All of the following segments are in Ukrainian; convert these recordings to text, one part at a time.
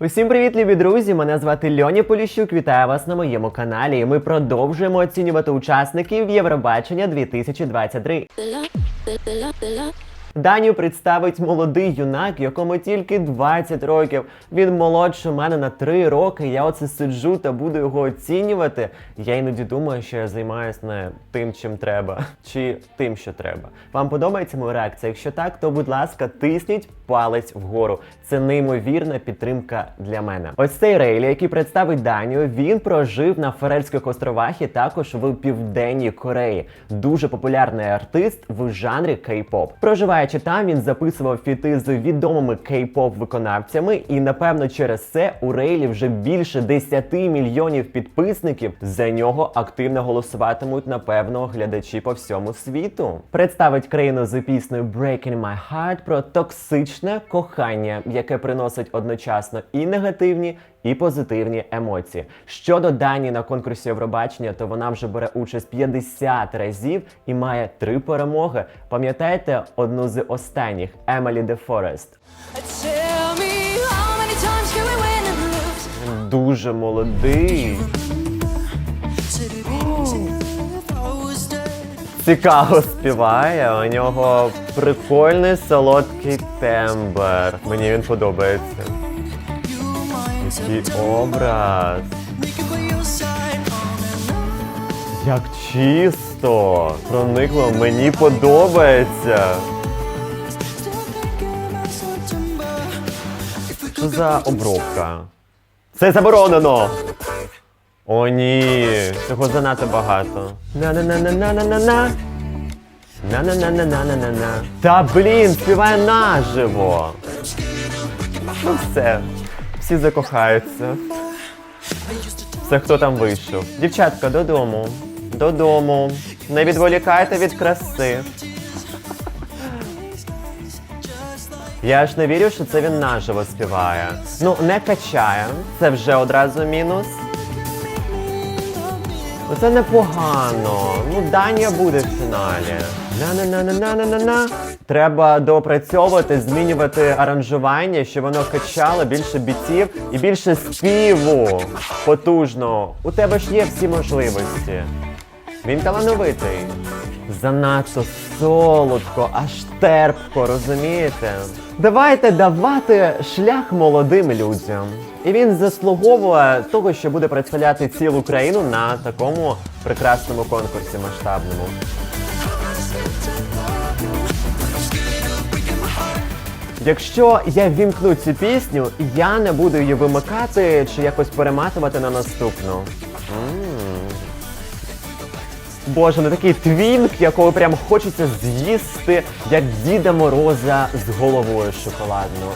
Усім привіт, любі друзі! Мене звати Льоні Поліщук. Вітаю вас на моєму каналі. Ми продовжуємо оцінювати учасників Євробачення 2023. Данію представить молодий юнак, якому тільки 20 років. Він молодше мене на 3 роки. Я оце сиджу та буду його оцінювати. Я іноді думаю, що я займаюся не тим, чим треба, чи тим, що треба. Вам подобається моя реакція? Якщо так, то будь ласка, тисніть палець вгору. Це неймовірна підтримка для мене. Ось цей Рейлі, який представить Данію, він прожив на Ферельських островах і також в південній Кореї. Дуже популярний артист в жанрі кей-поп. Проживаючи там, він записував фіти з відомими кей-поп виконавцями, і напевно через це у Рейлі вже більше 10 мільйонів підписників. За нього активно голосуватимуть напевно глядачі по всьому світу. Представить країну з піснею Breaking My Heart про токсичне кохання, яке приносить одночасно і негативні. І позитивні емоції. Щодо Дані на конкурсі Євробачення, то вона вже бере участь 50 разів і має три перемоги. Пам'ятаєте одну з останніх Емелі Де Форест? Він дуже молодий. Цікаво співає. У нього прикольний солодкий тембр. Мені він подобається. Який образ. Як чисто, проникло, мені подобається. Що за обробка? Це заборонено! О, ні, цього занадто багато. На-на-на-на-на-на-на. На-на-на-на-на-на-на. Та блін, співає наживо. Ну все, всі закохаються. Це хто там вийшов? Дівчатка, додому. Додому. Не відволікайте від краси. Я ж не вірю, що це він наживо співає. Ну, не качає. Це вже одразу мінус. Ну це непогано. Ну, Данія буде в фіналі. На-на-на-на-на-на-на. Треба доопрацьовувати, змінювати аранжування, щоб воно качало більше бітів і більше співу. Потужно. У тебе ж є всі можливості. Він талановитий. Занадто солодко, аж терпко, розумієте? Давайте давати шлях молодим людям. І він заслуговує того, що буде представляти цілу країну на такому прекрасному конкурсі масштабному. Якщо я вімкну цю пісню, я не буду її вимикати чи якось перематувати на наступну. Боже, ну такий твінк, якого прям хочеться з'їсти, як Діда Мороза з головою шоколадною.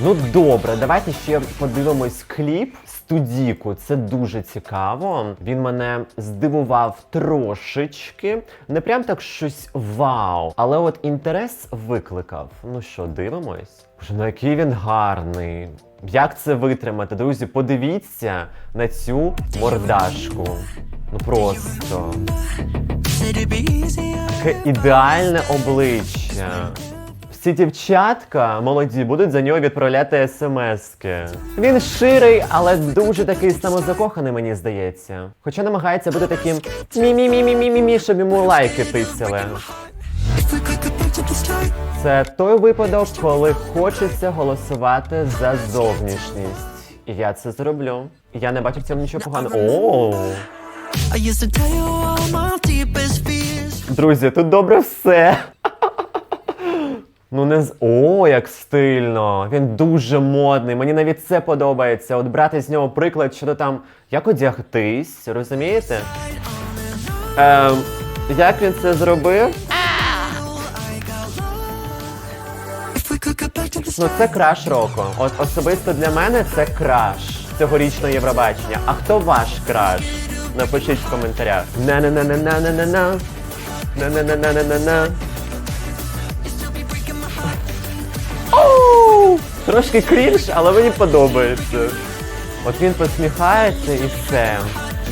Ну добре, давайте ще подивимось кліп студіку. Це дуже цікаво. Він мене здивував трошечки. Не прям так щось вау. Але от інтерес викликав. Ну що, дивимось? Боже, ну який він гарний. Як це витримати, друзі? Подивіться на цю мордашку. Ну просто. Таке ідеальне обличчя. Всі дівчатка молоді будуть за нього відправляти смски. Він ширий, але дуже такий самозакоханий, мені здається. Хоча намагається бути таким мі-мі-мі-мі-мі-мі, щоб йому лайки start. Це той випадок, коли хочеться голосувати за зовнішність. І я це зроблю. Я не бачу в цьому нічого поганого. Друзі, тут добре все. Ну не з. О, як стильно! Він дуже модний. Мені навіть це подобається. От брати з нього приклад щодо там, як одягтись, розумієте? Ем, як він це зробив? Ну це краш року. От особисто для мене це краш цьогорічного Євробачення. А хто ваш краш? Напишіть в коментарях. На-на-на-на-на-на-на-на. На-на-на-на-на-на-на. Трошки крінж, але мені подобається. От він посміхається і все.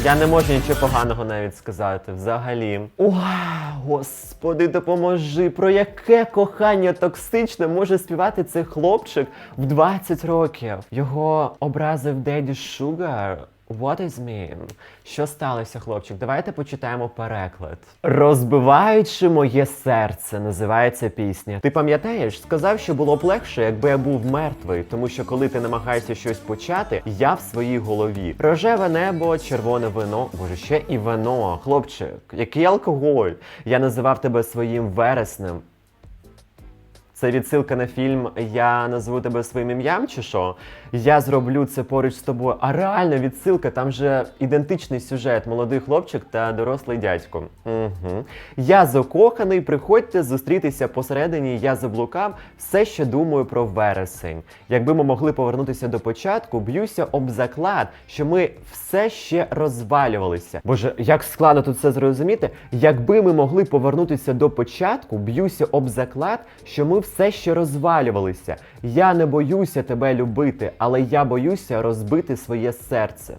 Я не можу нічого поганого навіть сказати взагалі. Уа, господи, допоможи. Про яке кохання токсичне може співати цей хлопчик в 20 років? Його образив Деді Шугар. What is mean? Що сталося, хлопчик? Давайте почитаємо переклад. Розбиваючи моє серце, називається пісня. Ти пам'ятаєш, сказав, що було б легше, якби я був мертвий, тому що коли ти намагаєшся щось почати, я в своїй голові. Рожеве небо, червоне вино, боже, ще і вино. Хлопчик, який алкоголь? Я називав тебе своїм вереснем. Це відсилка на фільм Я назву тебе своїм ім'ям чи що? Я зроблю це поруч з тобою. А реально відсилка, там же ідентичний сюжет, молодий хлопчик та дорослий дядько. Угу. Я закоханий, приходьте зустрітися посередині, я заблукав, все ще думаю про вересень. Якби ми могли повернутися до початку, б'юся об заклад, що ми все ще розвалювалися. Боже, як складно тут це зрозуміти. Якби ми могли повернутися до початку, б'юся об заклад, що ми все ще розвалювалися. Я не боюся тебе любити, але я боюся розбити своє серце.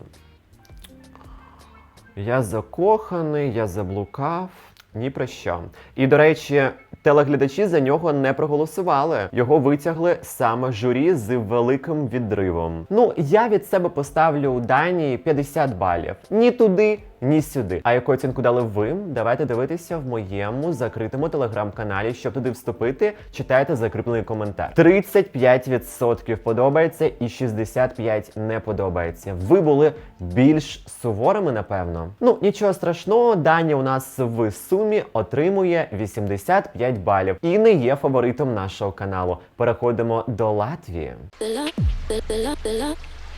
Я закоханий, я заблукав. Ні про що. І до речі, телеглядачі за нього не проголосували. Його витягли саме журі з великим відривом. Ну, я від себе поставлю у Данії 50 балів. Ні туди, ні сюди. А яку оцінку дали ви? Давайте дивитися в моєму закритому телеграм-каналі. Щоб туди вступити, читайте закріплений коментар. 35% подобається і 65% не подобається. Ви були більш суворими, напевно. Ну нічого страшного, Даня у нас в сумі отримує 85 балів і не є фаворитом нашого каналу. Переходимо до Латвії.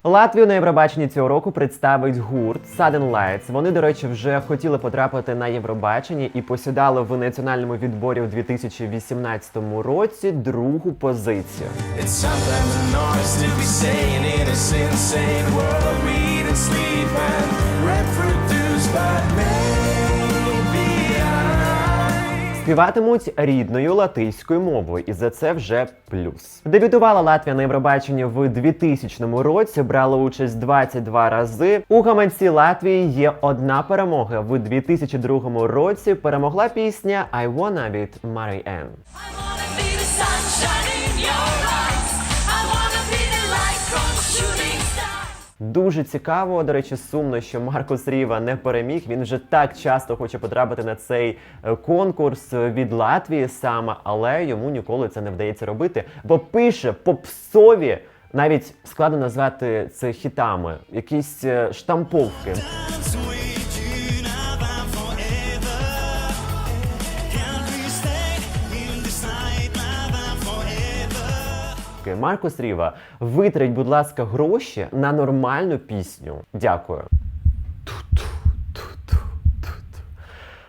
Латвію на Євробаченні цього року представить гурт Sudden Lights. Вони, до речі, вже хотіли потрапити на Євробачення і посідали в національному відборі у 2018 році другу позицію. It's Співатимуть рідною латиською мовою, і за це вже плюс. Дебютувала Латвія на Євробаченні в 2000 році, брала участь 22 рази. У гаманці Латвії є одна перемога. В 2002 році перемогла пісня I Wanna від Mary Ann. I wanna be the sunshine in your Дуже цікаво, до речі, сумно, що Маркус Ріва не переміг. Він вже так часто хоче потрапити на цей е, конкурс від Латвії саме, але йому ніколи це не вдається робити, бо пише попсові. Навіть складно назвати це хітами, якісь е, штамповки. Маркус Ріва, витрать, будь ласка, гроші на нормальну пісню. Дякую.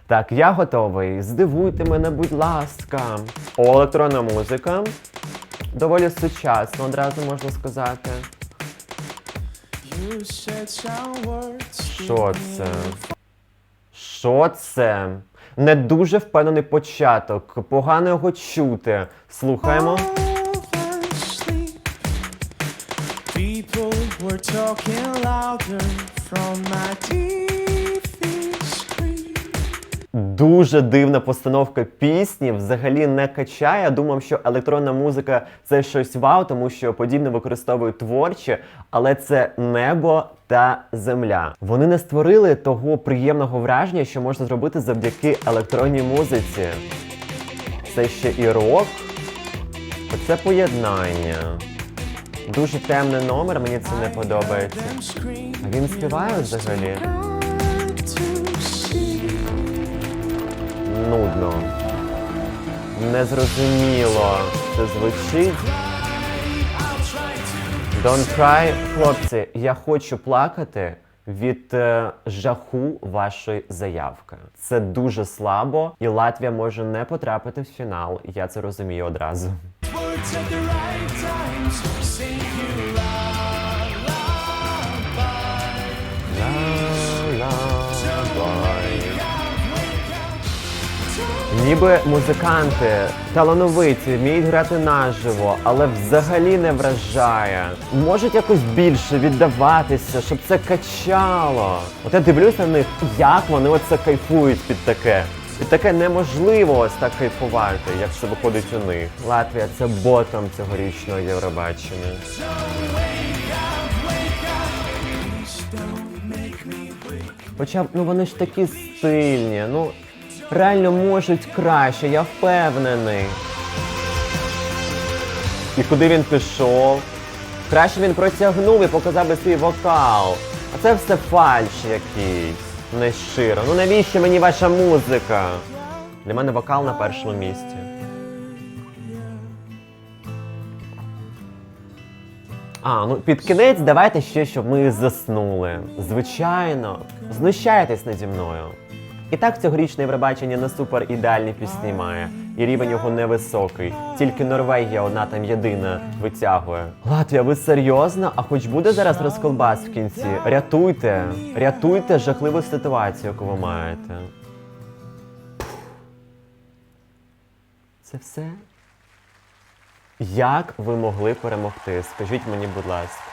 Так, я готовий. Здивуйте мене, будь ласка. О, електронна музика. Доволі сучасно, одразу можна сказати. Що це? Що це? Не дуже впевнений початок. Погано його чути. Слухаємо. Were talking louder from my TV. Дуже дивна постановка пісні, взагалі не качає. Думав, що електронна музика це щось вау, тому що подібне використовують творче, але це небо та земля. Вони не створили того приємного враження, що можна зробити завдяки електронній музиці. Це ще і рок. Це поєднання. Дуже темний номер, мені це не подобається. А він співає взагалі? Нудно. Незрозуміло це звучить. Don't cry, хлопці, я хочу плакати від е, жаху вашої заявки. Це дуже слабо, і Латвія може не потрапити в фінал. Я це розумію одразу. Words at the right times. Ніби музиканти талановиті, вміють грати наживо, але взагалі не вражає. Можуть якось більше віддаватися, щоб це качало. От я дивлюсь на них, як вони оце кайфують під таке. Під таке неможливо ось так кайфувати, як це виходить у них. Латвія це ботом цьогорічного Євробачення. Хоча ну вони ж такі стильні, ну реально можуть краще, я впевнений. І куди він пішов? Краще він протягнув і показав би свій вокал. А це все фальш якийсь. Не щиро. Ну навіщо мені ваша музика? Для мене вокал на першому місці. А, ну під кінець давайте ще, щоб ми заснули. Звичайно, знущайтесь наді мною. І так цьогорічне Євробачення не супер ідеальні пісні має, і рівень його невисокий. Тільки Норвегія одна там єдина витягує. Латвія, ви серйозно? А хоч буде зараз розколбас в кінці? Рятуйте, рятуйте жахливу ситуацію, яку ви маєте. Це все? Як ви могли перемогти? Скажіть мені, будь ласка.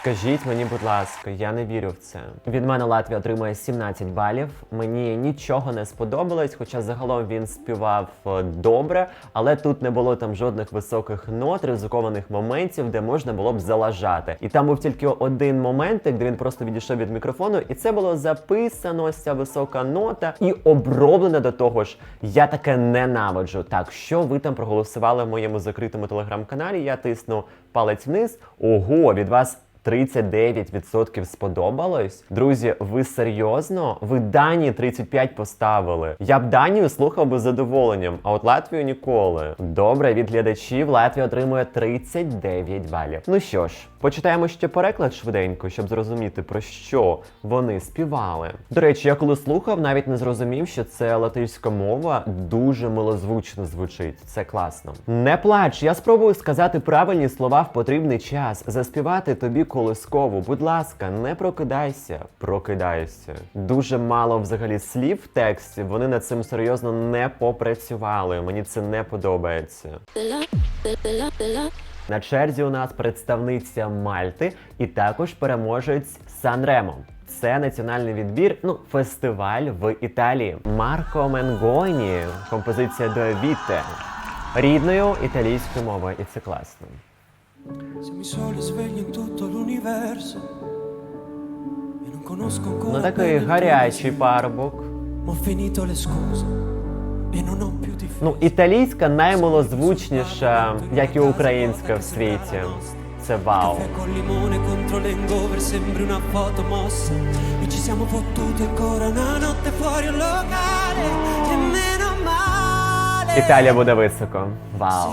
Скажіть мені, будь ласка, я не вірю в це. Від мене Латвія отримує 17 балів. Мені нічого не сподобалось, хоча загалом він співав е, добре, але тут не було там жодних високих нот, ризикованих моментів, де можна було б залажати. І там був тільки один моментик, де він просто відійшов від мікрофону, і це було записано ця висока нота і оброблена до того ж. Я таке ненавиджу. Так, що ви там проголосували в моєму закритому телеграм-каналі? Я тисну палець вниз. Ого, від вас. 39% сподобалось. Друзі, ви серйозно? Ви Данії 35 поставили. Я б Данію слухав би з задоволенням, а от Латвію ніколи. Добре, від глядачів Латвія отримує 39 балів. Ну що ж, почитаємо ще переклад швиденько, щоб зрозуміти про що вони співали. До речі, я коли слухав, навіть не зрозумів, що це латиська мова дуже милозвучно звучить. Це класно. Не плач, я спробую сказати правильні слова в потрібний час, заспівати тобі колискову. Будь ласка, не прокидайся, прокидайся. Дуже мало взагалі слів в тексті. Вони над цим серйозно не попрацювали. Мені це не подобається. На черзі у нас представниця Мальти і також переможець Санремо. Це національний відбір, ну фестиваль в Італії. Марко Менгоні, композиція до Віте рідною італійською мовою, і це класно. Ну такий гарячий парубок. E. Ну, італійська наймилозвучніша, як і українська в світі. Це вау. E E Італія буде високо. Вау.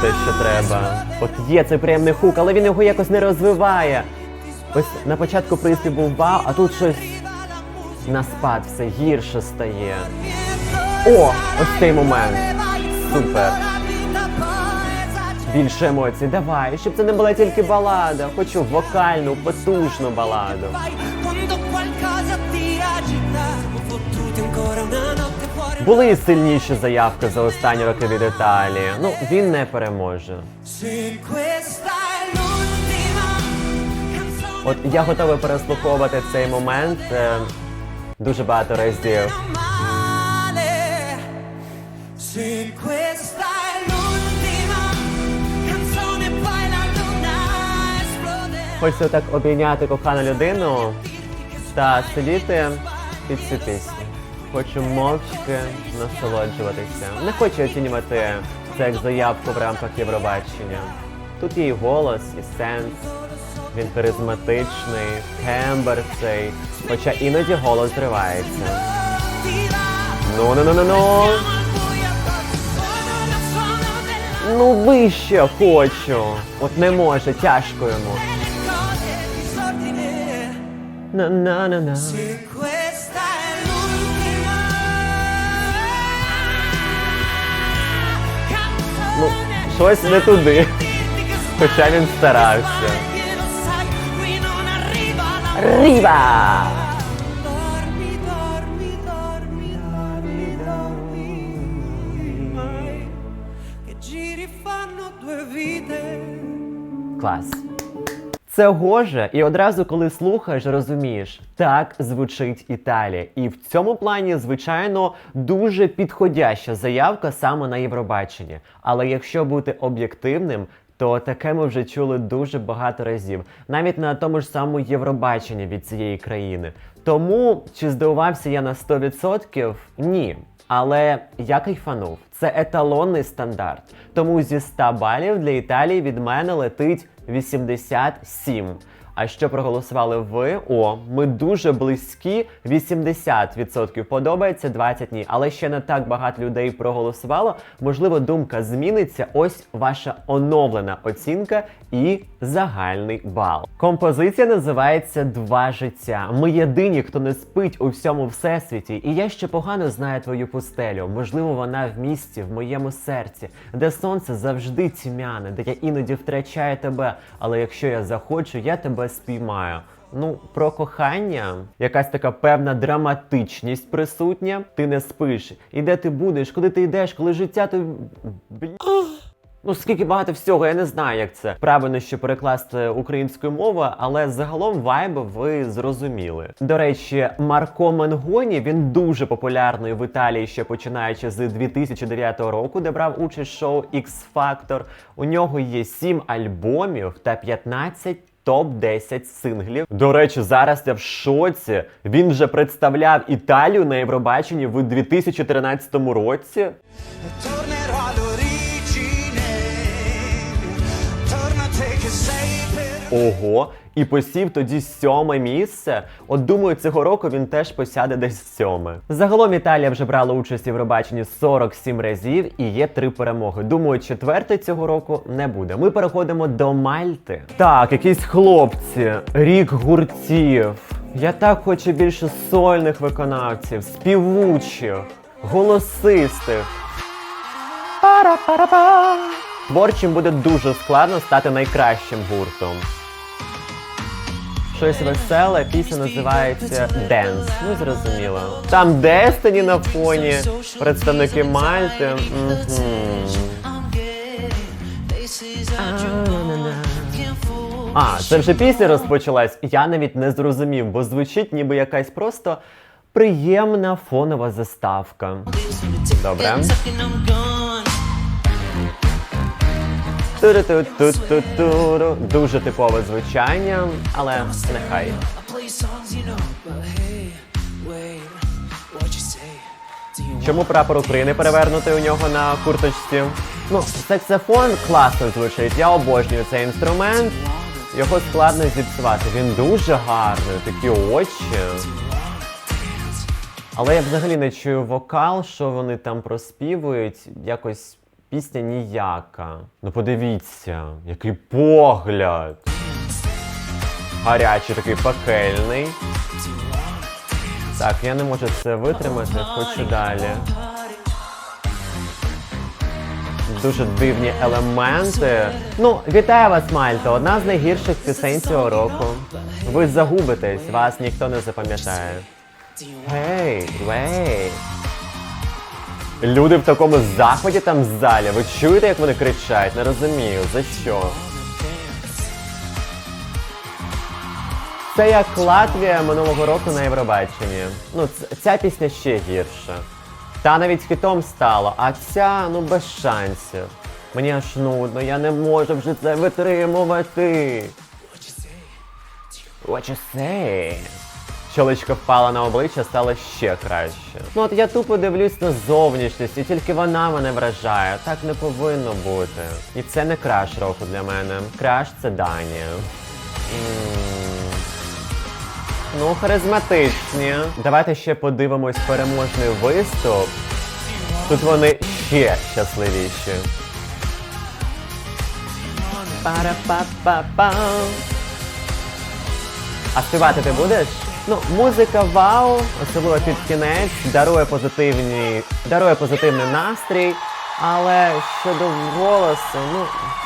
Те, що треба. От є цей приємний хук, але він його якось не розвиває. Ось на початку приспів був вау, а тут щось на спад все гірше стає. О, ось цей момент. Супер. Більше емоцій, давай, щоб це не була тільки балада. Хочу вокальну, потужну баладу. Були і сильніші заявки за останні роки від Італії. Ну, він не переможе. От я готовий переслуховувати цей момент е, дуже багато разів. Хочеться так обійняти кохану людину та сидіти під цю пісню. Хочу мовчки насолоджуватися. Не хочу оцінювати це як заявку в рамках Євробачення. Тут є і голос, і сенс. Він харизматичний, тембр цей, хоча іноді голос зривається. Ну ну ну ну ну Ну вище хочу. От не може, тяжко йому. cose щось не туди. Хоча він старався. Ріба! Клас. Це гоже, і одразу, коли слухаєш, розумієш, так звучить Італія. І в цьому плані, звичайно, дуже підходяща заявка саме на Євробаченні. Але якщо бути об'єктивним, то таке ми вже чули дуже багато разів, навіть на тому ж самому Євробаченні від цієї країни. Тому чи здивувався я на 100%? Ні. Але я кайфанув. Це еталонний стандарт. Тому зі 100 балів для Італії від мене летить 87. А що проголосували ви? О, ми дуже близькі. 80% подобається, 20 ні. Але ще не так багато людей проголосувало. Можливо, думка зміниться. Ось ваша оновлена оцінка і загальний бал. Композиція називається Два життя. Ми єдині, хто не спить у всьому всесвіті. І я ще погано знаю твою пустелю. Можливо, вона в місті, в моєму серці, де сонце завжди тьмяне, де я іноді втрачаю тебе. Але якщо я захочу, я тебе спіймаю. Ну, про кохання, якась така певна драматичність присутня. Ти не спиш. І де ти будеш, куди ти йдеш, коли життя то. Бля... Ну, скільки багато всього, я не знаю, як це правильно ще перекласти українською мовою, але загалом вайби ви зрозуміли. До речі, Марко Менгоні він дуже популярний в Італії ще починаючи з 2009 року, де брав участь шоу X Factor. У нього є 7 альбомів та 15 топ-10 синглів. До речі, зараз я в шоці. Він вже представляв Італію на Євробаченні в 2013 році. Ого, і посів тоді сьоме місце. От думаю, цього року він теж посяде десь сьоме. Загалом Італія вже брала участь в Євробаченні 47 разів і є три перемоги. Думаю, четвертий цього року не буде. Ми переходимо до Мальти. Так, якісь хлопці, рік гуртів. Я так хочу більше сольних виконавців, співучих, голосистих. Пара-пара-па. Творчим буде дуже складно стати найкращим гуртом. Щось веселе, пісня називається Dance. Ну зрозуміло. Там Destiny на фоні, представники Мальти. А, це вже пісня розпочалась. Я навіть не зрозумів, бо звучить ніби якась просто приємна фонова заставка. Добре. Туру-ту-ту-ту-туру. Дуже типове звучання, але нехай. Чому прапор України перевернутий у нього на курточці? Ну, саксофон класно звучить. Я обожнюю цей інструмент. Його складно зіпсувати. Він дуже гарний, такі очі. Але я взагалі не чую вокал, що вони там проспівують. Якось пісня ніяка. Ну подивіться, який погляд. Гарячий такий пекельний. Так, я не можу це витримати, хочу далі. Дуже дивні елементи. Ну, вітаю вас, Мальто! Одна з найгірших пісень цього року. Ви загубитесь, вас ніхто не запам'ятає. Гей, вей. Люди в такому захваті там в залі. Ви чуєте, як вони кричать? Не розумію, за що? Це як Латвія минулого року на Євробаченні. Ну, ця пісня ще гірша. Та навіть хітом стала, а ця, ну, без шансів. Мені аж нудно, я не можу вже це витримувати. What you say? Чолочка впала на обличчя, стало ще краще. Ну от я тупо дивлюсь на зовнішність, і тільки вона мене вражає. Так не повинно бути. І це не краш року для мене. Краш це Данія. Ну, харизматичні. Давайте ще подивимось переможний виступ. Тут вони ще щасливіші. Пара-па-па-па. А співати ти будеш? Ну, музика вау, особливо під кінець, дарує позитивні, дарує позитивний настрій. Але щодо голосу, ну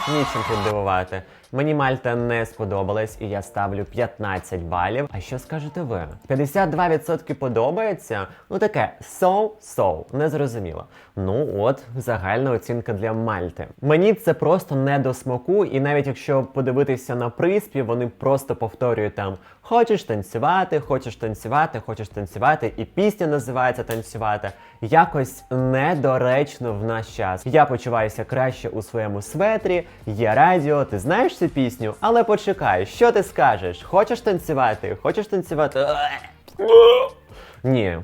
нічим тут дивувати. Мені Мальта не сподобалась, і я ставлю 15 балів. А що скажете ви? 52% подобається? Ну таке so-so, незрозуміло. Ну от загальна оцінка для Мальти. Мені це просто не до смаку, і навіть якщо подивитися на приспів, вони просто повторюють там хочеш танцювати, хочеш танцювати, хочеш танцювати, і пісня називається танцювати. Якось недоречно в наш час. Я почуваюся краще у своєму светрі, є радіо, ти знаєш цю пісню, але почекай, що ти скажеш? Хочеш танцювати? Хочеш танцювати? Ні.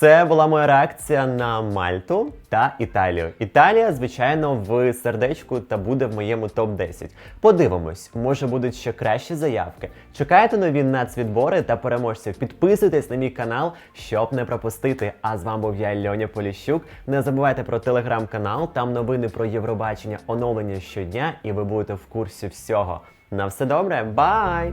Це була моя реакція на Мальту та Італію. Італія, звичайно, в сердечку та буде в моєму топ 10 Подивимось, може будуть ще кращі заявки. Чекайте нові нацвідбори та переможців. Підписуйтесь на мій канал, щоб не пропустити. А з вами був я Льоня Поліщук. Не забувайте про телеграм-канал, там новини про Євробачення, оновлення щодня, і ви будете в курсі всього. На все добре, бай!